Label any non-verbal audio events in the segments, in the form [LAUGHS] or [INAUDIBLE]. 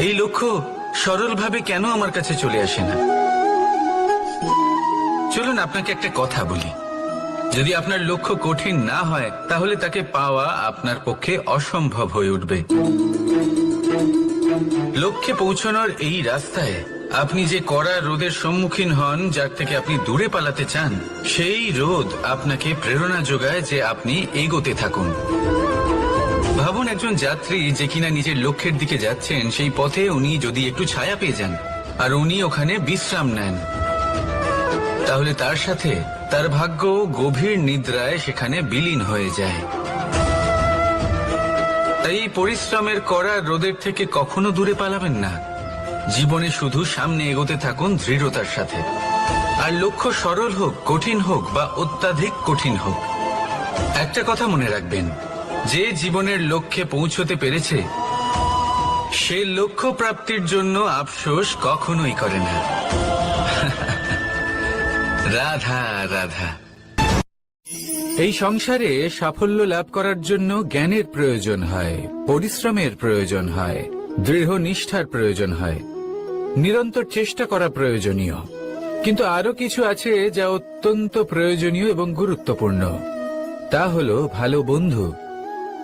এই লক্ষ্য সরলভাবে কেন আমার কাছে চলে আসে না? চলুন আপনাকে একটা কথা বলি। যদি আপনার লক্ষ্য কঠিন না হয়, তাহলে তাকে পাওয়া আপনার পক্ষে অসম্ভব হয়ে উঠবে। লক্ষ্যে পৌঁছানোর এই রাস্তায় আপনি যে কড়া রোদের সম্মুখীন হন, যার থেকে আপনি দূরে পালাতে চান, সেই রোদ আপনাকে প্রেরণা যোগায় যে আপনি এগোতে থাকুন। ভাবুন একজন যাত্রী যে কিনা নিজের লক্ষ্যের দিকে যাচ্ছেন, সেই পথে উনি যদি একটু ছায়া পেয়ে যান, আর উনি ওখানে বিশ্রাম নেন, তাহলে তার সাথে তার ভাগ্য গভীর নিদ্রায় সেখানে বিলীন হয়ে যায়। তাই পরিশ্রমের করা রোদের থেকে কখনো দূরে পালাবেন না। জীবনে শুধু সামনে এগোতে থাকুন দৃঢ়তার সাথে। আর লক্ষ্য সরল হোক, কঠিন হোক বা অত্যাধিক কঠিন হোক, একটা কথা মনে রাখবেন যে জীবনের লক্ষ্যে পৌঁছতে পেরেছে, সে লক্ষ্য প্রাপ্তির জন্য আফসোস কখনোই করে না। [LAUGHS] রাধা রাধা। এই সংসারে সাফল্য লাভ করার জন্য জ্ঞানের প্রয়োজন হয়, পরিশ্রমের প্রয়োজন হয়, দৃঢ় নিষ্ঠার প্রয়োজন হয়, নিরন্তর চেষ্টা করা প্রয়োজনীয়। কিন্তু আরও কিছু আছে যা অত্যন্ত প্রয়োজনীয় এবং গুরুত্বপূর্ণ। তা হলো ভালো বন্ধু।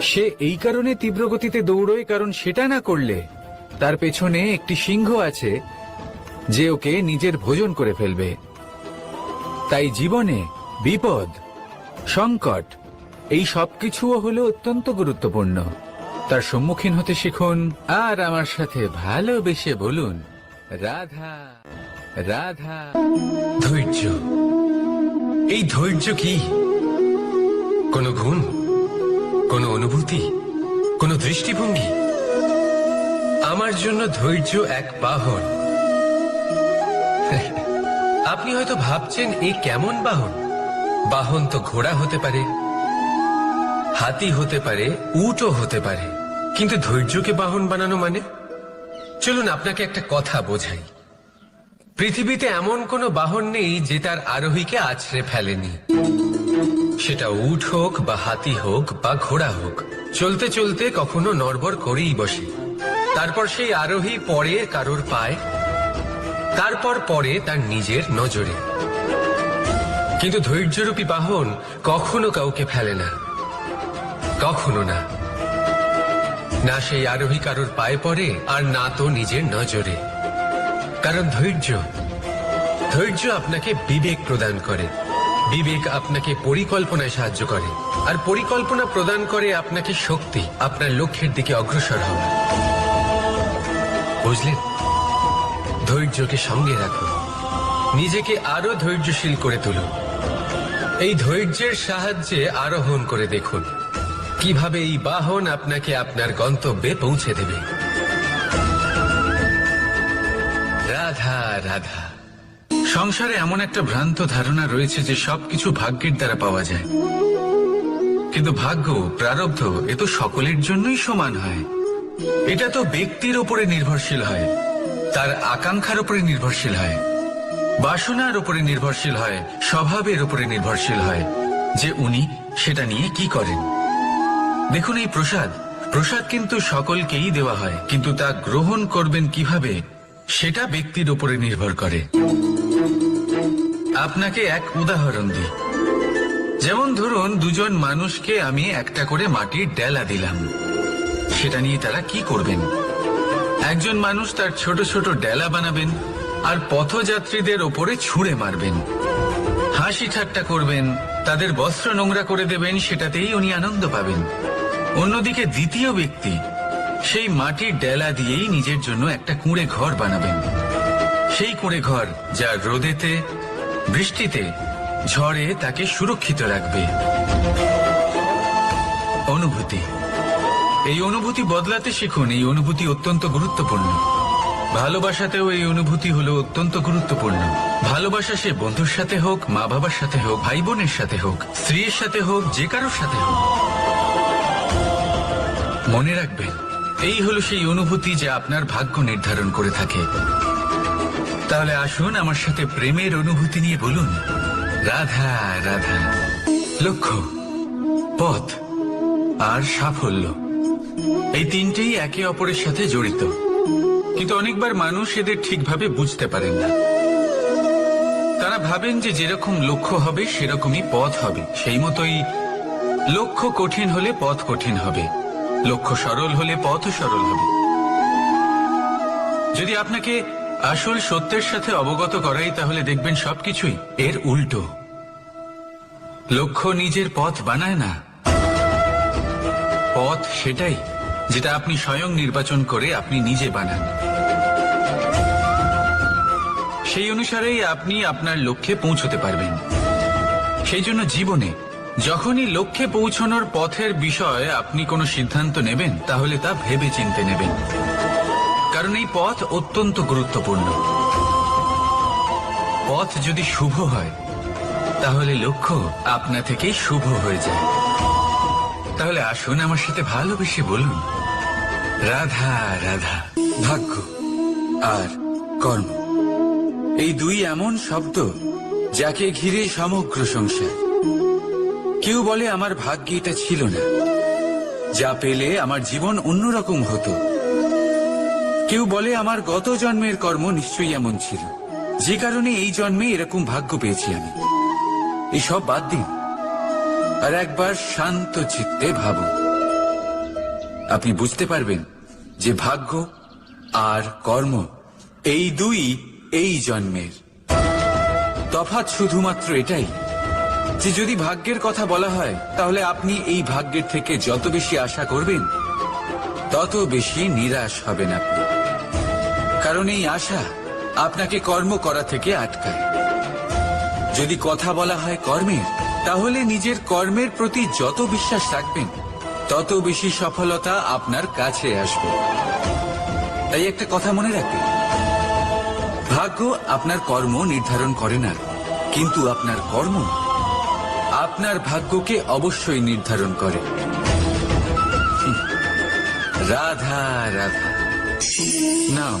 সে এই কারণে তীব্র গতিতে দৌড়য়, কারণ সেটা না করলে তার পেছনে একটি সিংহ আছে যে ওকে নিজের ভোজন করে ফেলবে। তাই জীবনে বিপদ, সংকট, এই সবকিছুও হলো অত্যন্ত গুরুত্বপূর্ণ। তার সম্মুখীন হতে শিখুন, আর আমার সাথে ভালোবেসে বলুন, রাধা রাধা। ধৈর্য। এই ধৈর্য কি? কোনো গুণ? কোনো অনুভূতি? কোনো দৃষ্টিভঙ্গি? আমার জন্য ধৈর্য এক বাহন। আপনি হয়তো ভাবছেন এই কেমন বাহন? বাহন তো ঘোড়া হতে পারে, হাতি হতে পারে, উটও হতে পারে। কিন্তু ধৈর্যকে বাহন বানানো মানে? চলুন আপনাকে একটা কথা বোঝাই। পৃথিবীতে এমন কোনো বাহন নেই যে তার আরোহীকে আছড়ে ফেলেনি। সেটা উঠ হোক বা হাতি হোক বা ঘোড়া হোক, চলতে চলতে কখনো নড়বড় করেই বসে। তারপর সেই আরোহী পরে কারোর পায়, তারপর পরে তার নিজের নজরে। কিন্তু ধৈর্যরূপী বাহন কখনো কাউকে ফেলে না, কখনো না। না সেই আরোহী কারোর পায়ে পড়ে, আর না তো নিজের নজরে। কারণ ধৈর্য ধৈর্য আপনাকে বিবেক প্রদান করে। বিবেক আপনাকে পরিকল্পনায় সাহায্য করে। আর পরিকল্পনা প্রদান করে আপনাকে শক্তি, আপনার লক্ষ্যের দিকে অগ্রসর হওয়া বুঝলেন? ধৈর্যকে সঙ্গে রাখুন। নিজেকে আরও ধৈর্যশীল করে তুলুন। এই ধৈর্যের সাহায্যে আরোহণ করে দেখুন, কীভাবে এই বাহন আপনাকে আপনার গন্তব্যে পৌঁছে দেবে। রাধা রাধা। সংসারে এমন একটা ভ্রান্ত ধারণা রয়েছে যে সবকিছু ভাগ্যের দ্বারা পাওয়া যায়। কিন্তু ভাগ্য, প্রারব্ধ, এ তো সকলের জন্যই সমান হয়। এটা তো ব্যক্তির উপরে নির্ভরশীল হয়, তার আকাঙ্ক্ষার উপরে নির্ভরশীল হয়, বাসনার উপরে নির্ভরশীল হয়, স্বভাবের উপরে নির্ভরশীল হয়, যে উনি সেটা নিয়ে কি করেন। দেখুন এই প্রসাদ। প্রসাদ কিন্তু সকলকেই দেওয়া হয়, কিন্তু তা গ্রহণ করবেন কীভাবে, সেটা ব্যক্তির উপরে নির্ভর করে। আপনাকে এক উদাহরণ দিই। যেমন ধরুন, দুজন মানুষকে আমি একটা করে মাটির ডেলা দিলাম। সেটা নিয়ে তারা কি করবেন? একজন মানুষ তার ছোট ছোট ডেলা বানাবেন আর পথযাত্রীদের ওপরে ছুঁড়ে মারবেন। হাসি ঠাট্টা করবেন, তাদের বস্ত্র নোংরা করে দেবেন, সেটাতেই উনি আনন্দ পাবেন। অন্যদিকে দ্বিতীয় ব্যক্তি, সেই মাটির ডেলা দিয়েই নিজের জন্য একটা কুঁড়ে ঘর বানাবেন। সেই কুঁড়ে ঘর যা রোদেতে বৃষ্টিতে ঝড়ে তাকে সুরক্ষিত রাখবে। অনুভূতি। এই অনুভূতি বদলাতে শিখুন, এই অনুভূতি অত্যন্ত গুরুত্বপূর্ণ। ভালোবাসাতেও এই অনুভূতি হলো অত্যন্ত গুরুত্বপূর্ণ। ভালোবাসা সে বন্ধুর সাথে হোক, মা বাবার সাথে হোক ভাই বোনের সাথে হোক, স্ত্রীর সাথে হোক, যে কারোর সাথে হোক। মনে রাখবেন, এই হলো সেই অনুভূতি যা আপনার ভাগ্য নির্ধারণ করে থাকে। তাহলে আসুন আমার সাথে প্রেমের অনুভূতি নিয়ে বলুন। রাধা রাধা। লক্ষ্য, পথ আর সাফল্য। এই তিনটেই একে অপরের সাথে জড়িত। কিন্তু অনেকবার মানুষ এদের ঠিকভাবে বুঝতে পারেন না। তারা ভাবেন যে যেরকম লক্ষ্য হবে, সেরকমই পথ হবে। সেই মতোই লক্ষ্য কঠিন হলে পথ কঠিন হবে। লক্ষ্য সরল হলে পথও সরল হবে। যদি আপনাকে আসল সত্যের সাথে অবগত করাই তাহলে দেখবেন সবকিছুই। এর উল্টো। লক্ষ্য নিজের পথ বানায় না। পথ সেটাই, যেটা আপনি স্বয়ং নির্বাচন করে আপনি নিজে বানান। সেই অনুসারেই আপনি আপনার লক্ষ্যে পৌঁছতে পারবেন। সেই জন্য জীবনে, যখনই লক্ষ্যে পৌঁছানোর পথের বিষয়ে আপনি কোনো সিদ্ধান্ত নেবেন, তাহলে তা ভেবে চিনতে নেবেন। কারণ এই পথ অত্যন্ত গুরুত্বপূর্ণ। পথ যদি শুভ হয়, তাহলে লক্ষ্য আপনা থেকেই শুভ হয়ে যায়। তাহলে আসুন আমার সাথে ভালোবেসে বলুন, রাধা রাধা, ভাগ্য আর কর্ম। এই দুই এমন শব্দ যাকে ঘিরে সমগ্র সংসার। কেউ বলে, আমার ভাগ্যে এটা ছিল না। যা পেলে আমার জীবন অন্যরকম হতো। কেউ বলে আমার গত জন্মের কর্ম নিশ্চয়ই এমন ছিল। যে কারণে এই জন্মে এরকম ভাগ্য পেয়েছি আমি। এসব বাদ দিন। আর একবার শান্ত চিত্তে ভাবুন। আপনি বুঝতে পারবেন যে ভাগ্য আর কর্ম এই দুই এই জন্মের। তফাৎ শুধুমাত্র এটাই যে যদি ভাগ্যের কথা বলা হয়, তাহলে আপনি এই ভাগ্যের থেকে যত বেশি আশা করবেন, তত বেশি নিরাশ হবেন আপনি। কারণ এই আশা আপনাকে কর্ম করা থেকে আটকায়। যদি কথা বলা হয় কর্মের তাহলে নিজের কর্মের প্রতি যত বিশ্বাস রাখবেন, তত বেশি সফলতা আপনার কাছে আসবে। তাই একটা কথা মনে রাখবেন ভাগ্য আপনার কর্ম নির্ধারণ করে না, কিন্তু আপনার কর্ম আপনার ভাগ্যকে অবশ্যই নির্ধারণ করে। রাধা রাধা। নাম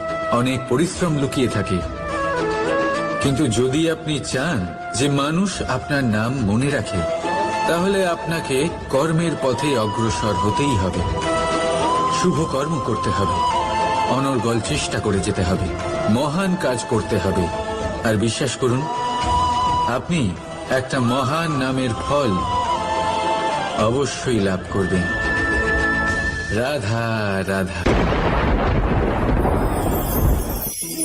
অনেক পরিশ্রম লুকিয়ে থাকে। কিন্তু যদি আপনি চান যে মানুষ আপনার নাম মনে রাখে, তাহলে আপনাকে কর্মের পথে অগ্রসর হতেই হবে। শুভ কর্ম করতে হবে। অনর্গল চেষ্টা করে যেতে হবে। মহান কাজ করতে হবে। আর বিশ্বাস করুন, আপনি একটা মহান নামের ফল অবশ্যই লাভ করবেন। রাধা রাধা।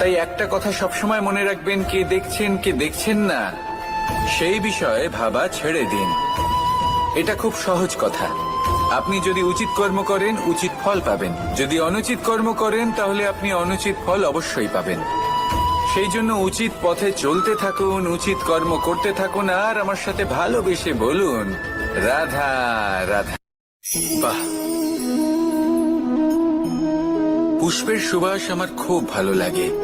তাই একটা কথা সবসময় মনে রাখবেন, কে দেখছেন কে দেখছেন না, সেই বিষয়ে ভাবা ছেড়ে দিন। এটা খুব সহজ কথা। আপনি যদি উচিত কর্ম করেন, উচিত ফল পাবেন। যদি অনুচিত কর্ম করেন, তাহলে আপনি অনুচিত ফল অবশ্যই পাবেন। সেই জন্য উচিত পথে চলতে থাকুন, উচিত কর্ম করতে থাকুন, আর আমার সাথে ভালোবেসে বলুন, রাধা রাধা। বাহ! পুষ্পের সুবাস আমার খুব ভালো লাগে।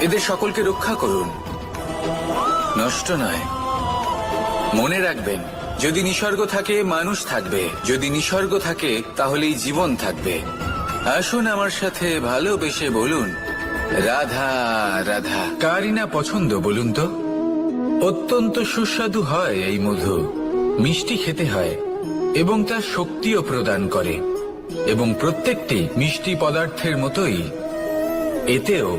এদের সকলকে রক্ষা করুন। নষ্ট নয়। মনে রাখবেন, যদি নিসর্গ থাকে, মানুষ থাকবে। যদি নিসর্গ থাকে, তাহলেই জীবন থাকবে। আসুন আমার সাথে ভালোবেসে বলুন, রাধা রাধা। কারই না পছন্দ বলুন তো? অত্যন্ত সুস্বাদু হয় এই মধু। মিষ্টি খেতে হয় এবং তা শক্তিও প্রদান করে। এবং প্রত্যেকটি মিষ্টি পদার্থের মতোই এতেও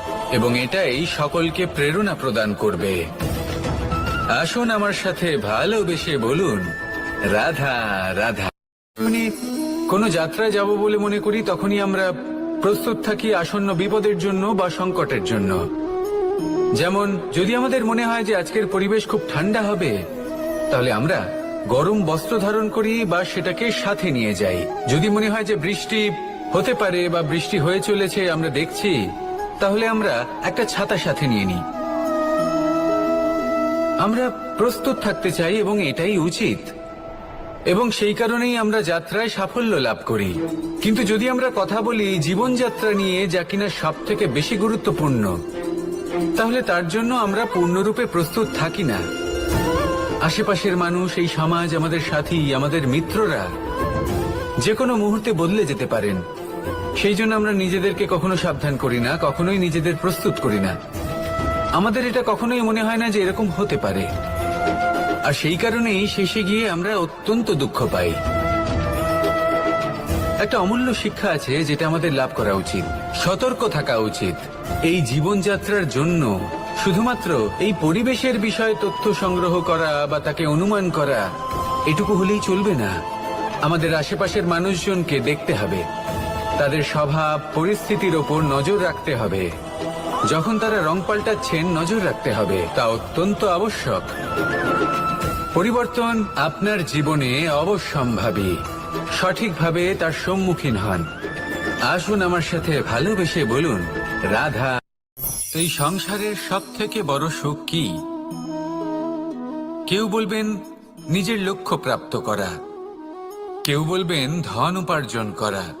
এবং এটাই সকলকে প্রেরণা প্রদান করবে। আসুন আমার সাথে ভালোবেসে বলুন, রাধা রাধা। যখনই কোনো যাত্রায় যাব বলে মনে করি, তখনই আমরা প্রস্তুত থাকি আসন্ন বিপদের জন্য বা সংকটের জন্য। যেমন, যদি আমাদের মনে হয় যে আজকের পরিবেশ খুব ঠান্ডা হবে, তাহলে আমরা গরম বস্ত্র ধারণ করি বা সেটাকে সাথে নিয়ে যাই। যদি মনে হয় যে বৃষ্টি হতে পারে বা বৃষ্টি হয়ে চলেছে, আমরা দেখছি তাহলে আমরা একটা ছাতা সাথে নিয়ে নিই। আমরা প্রস্তুত থাকতে চাই এবং এটাই উচিত। এবং সেই কারণেই আমরা যাত্রায় সাফল্য লাভ করি। কিন্তু যদি আমরা কথা বলি জীবনযাত্রা নিয়ে যা কিনা সব থেকে বেশি গুরুত্বপূর্ণ, তাহলে তার জন্য আমরা পূর্ণরূপে প্রস্তুত থাকি না। আশেপাশের মানুষ, এই সমাজ, আমাদের সাথী, আমাদের মিত্ররা যে কোনো মুহূর্তে বদলে যেতে পারেন। সেই জন্য আমরা নিজেদেরকে কখনো সাবধান করি না, কখনোই নিজেদের প্রস্তুত করি না। আমাদের এটা কখনোই মনে হয় না যে এরকম হতে পারে। আর সেই কারণেই শেষে গিয়ে আমরা অত্যন্ত দুঃখ পাই। একটা অমূল্য শিক্ষা আছে যেটা আমাদের লাভ করা উচিত, সতর্ক থাকা উচিত। এই জীবনযাত্রার জন্য শুধুমাত্র এই পরিবেশের বিষয়ে তথ্য সংগ্রহ করা বা তাকে অনুমান করা, এটুকু হলেই চলবে না। আমাদের আশেপাশের মানুষজনকে দেখতে হবে। তাদের স্বভাব, পরিস্থিতির ওপর নজর রাখতে হবে। যখন তারা রং পাল্টাচ্ছেন, নজর রাখতে হবে। তা অত্যন্ত আবশ্যক। পরিবর্তন আপনার জীবনে অবশ্যম্ভাবী। সঠিকভাবে তার সম্মুখীন হন। আসুন আমার সাথে ভালোবেসে বলুন, রাধা, এই সংসারের সব থেকে বড় সুখ কি? কেউ বলবেন, নিজের লক্ষ্য প্রাপ্ত করা। কেউ বলবেন, ধন উপার্জন করা।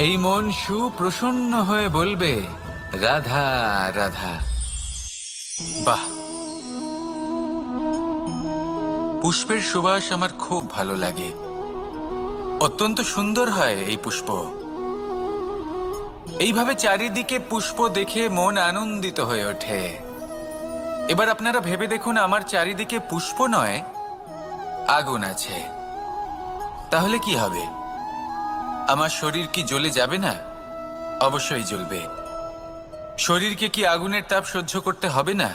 এই মন সুপ্রসন্ন হয়ে বলবে, রাধা রাধা। বাহ! পুষ্পের সুবাস আমার খুব ভালো লাগে। অত্যন্ত সুন্দর হয় এই পুষ্প। এইভাবে চারিদিকে পুষ্প দেখে মন আনন্দিত হয়ে ওঠে। এবার আপনারা ভেবে দেখুন, আমার চারিদিকে পুষ্প নয়, আগুন আছে। তাহলে কি হবে? আমার শরীর কি জ্বলে যাবে না? অবশ্যই জ্বলবে। শরীরকে কি আগুনের তাপ সহ্য করতে হবে না?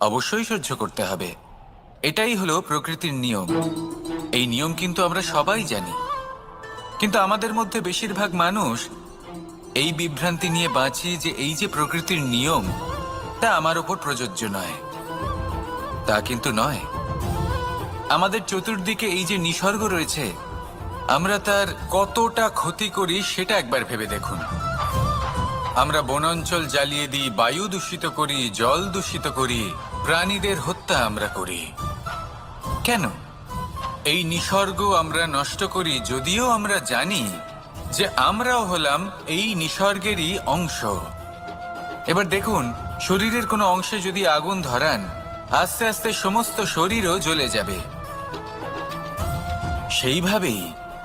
অবশ্যই সহ্য করতে হবে। এটাই হলো প্রকৃতির নিয়ম। এই নিয়ম কিন্তু আমরা সবাই জানি। কিন্তু আমাদের মধ্যে বেশিরভাগ মানুষ এই বিভ্রান্তি নিয়ে বাঁচি যে এই যে প্রকৃতির নিয়ম, তা আমার ওপর প্রযোজ্য নয়। তা কিন্তু নয়। আমাদের চতুর্দিকে এই যে নিসর্গ রয়েছে আমরা তার কতটা ক্ষতি করি সেটা একবার ভেবে দেখুন। আমরা বনাঞ্চল জ্বালিয়ে দিই, বায়ু দূষিত করি, জল দূষিত করি, প্রাণীদের হত্যা আমরা করি। কেন? এই নিসর্গ আমরা নষ্ট করি যদিও আমরা জানি যে আমরাও হলাম এই নিসর্গেরই অংশ। এবার দেখুন, শরীরের কোনো অংশে যদি আগুন ধরান, আস্তে আস্তে সমস্ত শরীরও জ্বলে যাবে। সেইভাবেই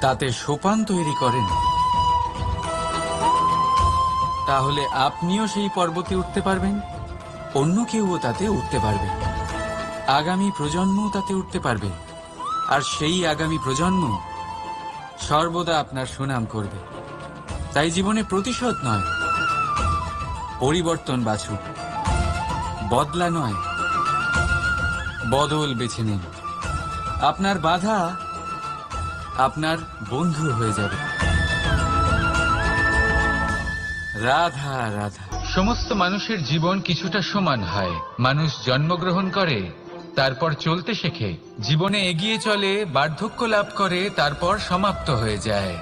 তাতে সোপান তৈরি করেন। তাহলে আপনিও সেই পর্বতে উঠতে পারবেন, অন্য কেউও তাতে উঠতে পারবে। আগামী প্রজন্মও তাতে উঠতে পারবে। আর সেই আগামী প্রজন্ম সর্বদা আপনার সুনাম করবে। তাই জীবনে প্রতিশোধ নয়, পরিবর্তন বাছুক। বদলা নয়, বদল বেছে নিন। আপনার বাধা আপনার বন্ধু হয়ে যাবে। রাধা রাধা। সমস্ত মানুষের জীবন কিছুটা সমান হয়। মানুষ জন্মগ্রহণ করে, তারপর চলতে শেখে। জীবনে এগিয়ে চলে, বার্ধক্য লাভ করে, তারপর সমাপ্ত হয়ে যায়।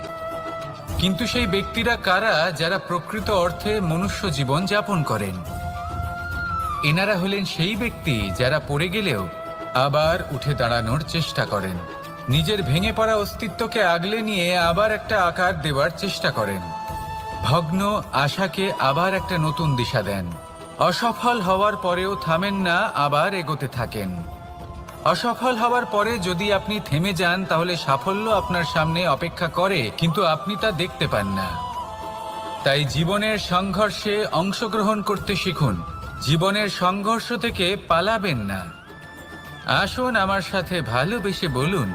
কিন্তু সেই ব্যক্তিরা কারা যারা প্রকৃত অর্থে মনুষ্য জীবন যাপন করেন? এনারা হলেন সেই ব্যক্তি যারা পড়ে গেলেও আবার উঠে দাঁড়ানোর চেষ্টা করেন। নিজের ভেঙে পড়া অস্তিত্বকে আগলে নিয়ে আবার একটা আকার দেওয়ার চেষ্টা করেন। ভগ্ন আশাকে আবার একটা নতুন দিশা দেন। অসফল হওয়ার পরেও থামেন না, আবার এগোতে থাকেন। অসফল হওয়ার পরে যদি আপনি থেমে যান, তাহলে সাফল্য আপনার সামনে অপেক্ষা করে, কিন্তু আপনি তা দেখতে পান না। তাই জীবনের সংঘর্ষে অংশগ্রহণ করতে শিখুন। জীবনের সংঘর্ষ থেকে পালাবেন না। আসুন আমার সাথে ভালোবেসে বলুন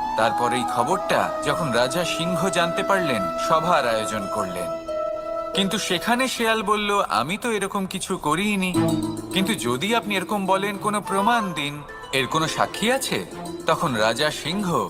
তারপর এই খবরটা যখন রাজা সিংহ জানতে পারলেন, সভার আয়োজন করলেন। কিন্তু সেখানে শেয়াল বলল, আমি তো এরকম কিছু করিনি। কিন্তু যদি আপনি এরকম বলেন, কোনো প্রমাণ দিন। এর কোনো সাক্ষী আছে? তখন রাজা সিংহ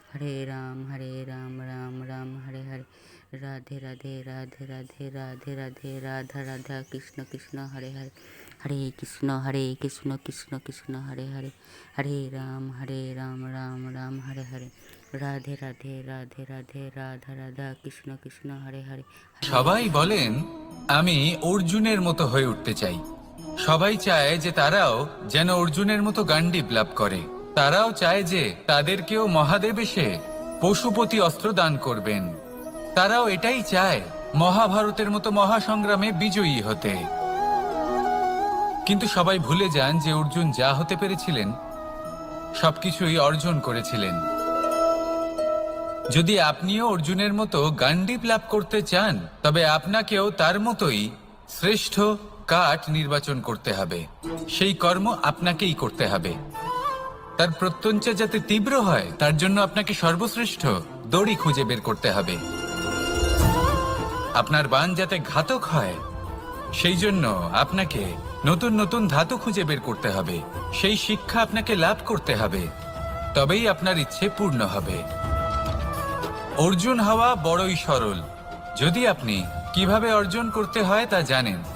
হরে রাম হরে রাম রাম রাম, হরে হরে। রাধে রাধে রাধে রাধে রাধে রাধে, রাধা রাধা, কৃষ্ণ কৃষ্ণ, হরে হরে। হরে কৃষ্ণ হরে কৃষ্ণ কৃষ্ণ কৃষ্ণ, হরে হরে। হরে রাম হরে রাম রাম রাম, হরে হরে। রাধে রাধে রাধে রাধে, রাধা রাধা, কৃষ্ণ কৃষ্ণ, হরে হরে। সবাই বলেন, আমি অর্জুনের মতো হয়ে উঠতে চাই। সবাই চায় যে তারাও যেন অর্জুনের মতো গান্ডীব লাভ করে। তারাও চায় যে তাদেরকেও মহাদেব এসে পশুপতি অস্ত্র দান করবেন। তারাও এটাই চায়, মহাভারতের মতো মহাসংগ্রামে বিজয়ী হতে। কিন্তু সবাই ভুলে যান যে অর্জুন যা হতে পেরেছিলেন, সবকিছুই অর্জন করেছিলেন। যদি আপনিও অর্জুনের মতো গান্ডীপ লাভ করতে চান, তবে আপনাকেও তার মতোই শ্রেষ্ঠ কাঠ নির্বাচন করতে হবে। সেই কর্ম আপনাকেই করতে হবে। তার প্রত্যঞ্চা যাতে তীব্র হয়, তার জন্য আপনাকে সর্বশ্রেষ্ঠ দড়ি খুঁজে বের করতে হবে। আপনার বান যাতে ঘাতক হয়, সেই জন্য আপনাকে নতুন নতুন ধাতু খুঁজে বের করতে হবে। সেই শিক্ষা আপনাকে লাভ করতে হবে। তবেই আপনার ইচ্ছে পূর্ণ হবে। অর্জুন হওয়া বড়ই সরল। যদি আপনি কীভাবে অর্জন করতে হয় তা জানেন।